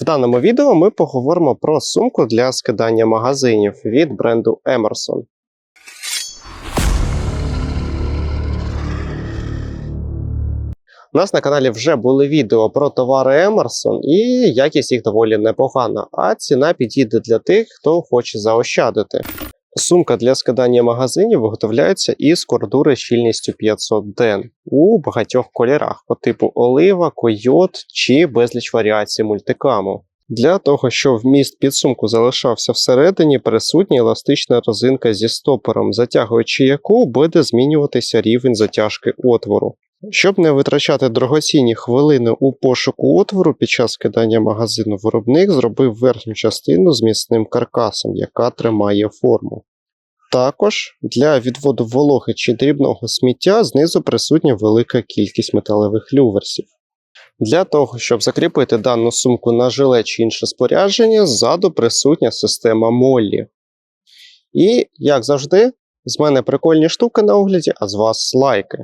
В даному відео ми поговоримо про сумку для скидання магазинів від бренду Emerson. У нас на каналі вже були відео про товари Emerson, і якість їх доволі непогана, а ціна підійде для тих, хто хоче заощадити. Сумка для скидання магазинів виготовляється із кордури щільністю 500 ден у багатьох кольорах по типу олива, койот чи безліч варіацій мультикаму. Для того, щоб вміст підсумку залишався всередині, присутня еластична розинка зі стопором, затягуючи яку буде змінюватися рівень затяжки отвору. Щоб не витрачати дорогоцінні хвилини у пошуку отвору під час скидання магазину, виробник зробив верхню частину з міцним каркасом, яка тримає форму. Також для відводу вологи чи дрібного сміття знизу присутня велика кількість металевих люверсів. Для того, щоб закріпити дану сумку на жиле чи інше спорядження, ззаду присутня система Моллі. І, як завжди, з мене прикольні штуки на огляді, а з вас лайки.